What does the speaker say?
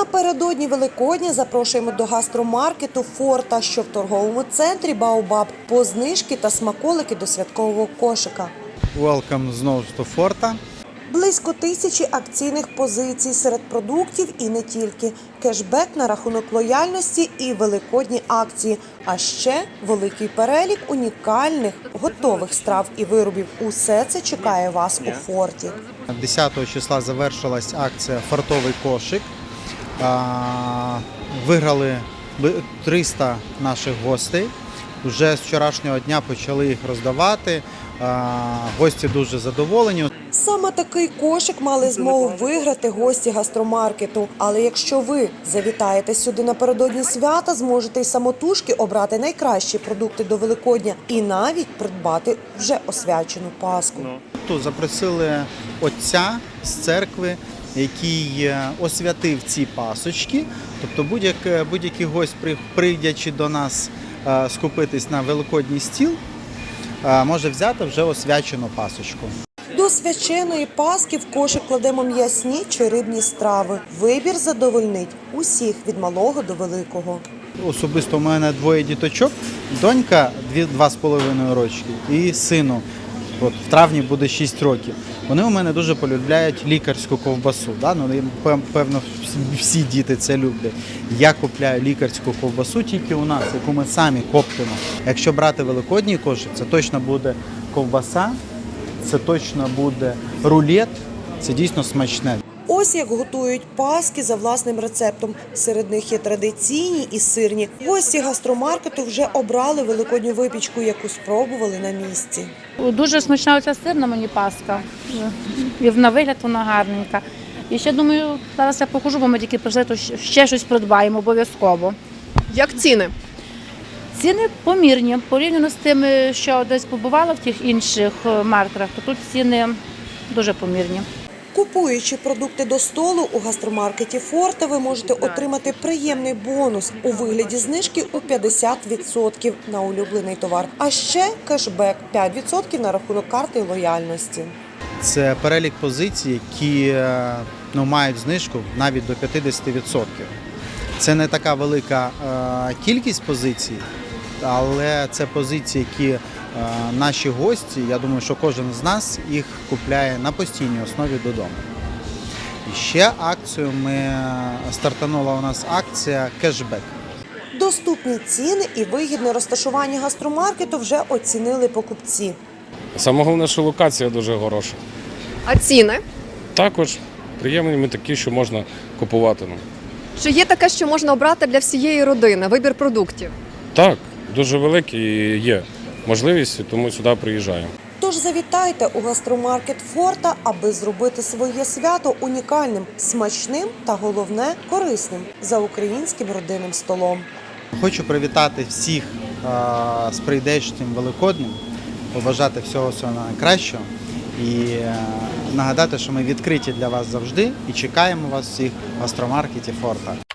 Напередодні Великодня запрошуємо до гастромаркету Форта, що в торговому центрі Баобаб, по знижки та смаколики до святкового кошика. Welcome знову до форта. Близько тисячі акційних позицій серед продуктів і не тільки. Кешбек на рахунок лояльності і великодні акції. А ще великий перелік унікальних готових страв і виробів. Усе це чекає вас у форті. 10 числа завершилась акція Фартовий кошик. Виграли би- 300 наших гостей. Вже з вчорашнього дня почали їх роздавати. Гості дуже задоволені. Саме такий кошик мали змогу виграти гості гастромаркету. Але якщо ви завітаєте сюди напередодні свята, зможете й самотужки обрати найкращі продукти до Великодня і навіть придбати вже освячену паску. Тут запросили отця з церкви, який е, освятив ці пасочки. Тобто будь-як- будь-який гость, при- прийдячи до нас е, скупитись на великодній стіл, е, може взяти вже освячену пасочку. До свяченої паски в кошик кладемо м'ясні чи рибні страви. Вибір задовольнить усіх від малого до великого. Особисто у мене двоє діточок, донька дві, два з половиною рочки і сину. От в травні буде 6 років. Вони у мене дуже полюбляють лікарську ковбасу. Да? Ну, певно, всі- діти це люблять. Я купляю лікарську ковбасу тільки у нас, яку ми самі коптимо. Якщо брати великодній кошик, це точно буде ковбаса, це точно буде рулет, це дійсно смачне. Ось як готують паски за власним рецептом. Серед них є традиційні і сирні. Гості гастромаркету вже обрали великодню випічку, яку спробували на місці. Дуже смачна оця сирна мені паска. І на вигляд вона гарненька. І ще думаю, зараз я покажу, бо ми тільки прийшли, то ще щось придбаємо обов'язково. Як ціни? Ціни помірні. Порівняно з тими, що десь побувала в тих інших е, маркерах, то тут ціни дуже помірні. Купуючи продукти до столу у гастромаркеті Форта, ви можете отримати приємний бонус у вигляді знижки у 50% на улюблений товар. А ще кешбек 5% на рахунок карти лояльності. Це перелік позицій, які е, ну, мають знижку навіть до 50%. Це не така велика е, кількість позицій, але це позиції, які наші гості, я думаю, що кожен з нас їх купляє на постійній основі додому. І ще акцію ми е, стартанула у нас акція кешбек. Доступні ціни і вигідне розташування гастромаркету вже оцінили покупці. Саме головне, що локація дуже хороша. А ціни? Також приємні ми такі, що можна купувати. Ну. Чи є таке, що можна обрати для всієї родини? Вибір продуктів? Так, дуже великі є можливість, тому сюди приїжджаємо. Тож завітайте у гастромаркет Форта, аби зробити своє свято унікальним, смачним та головне корисним за українським родинним столом. Хочу привітати всіх е, з прийдешнім Великоднем, побажати всього всього найкращого і е, нагадати, що ми відкриті для вас завжди і чекаємо вас всіх в гастромаркеті Форта.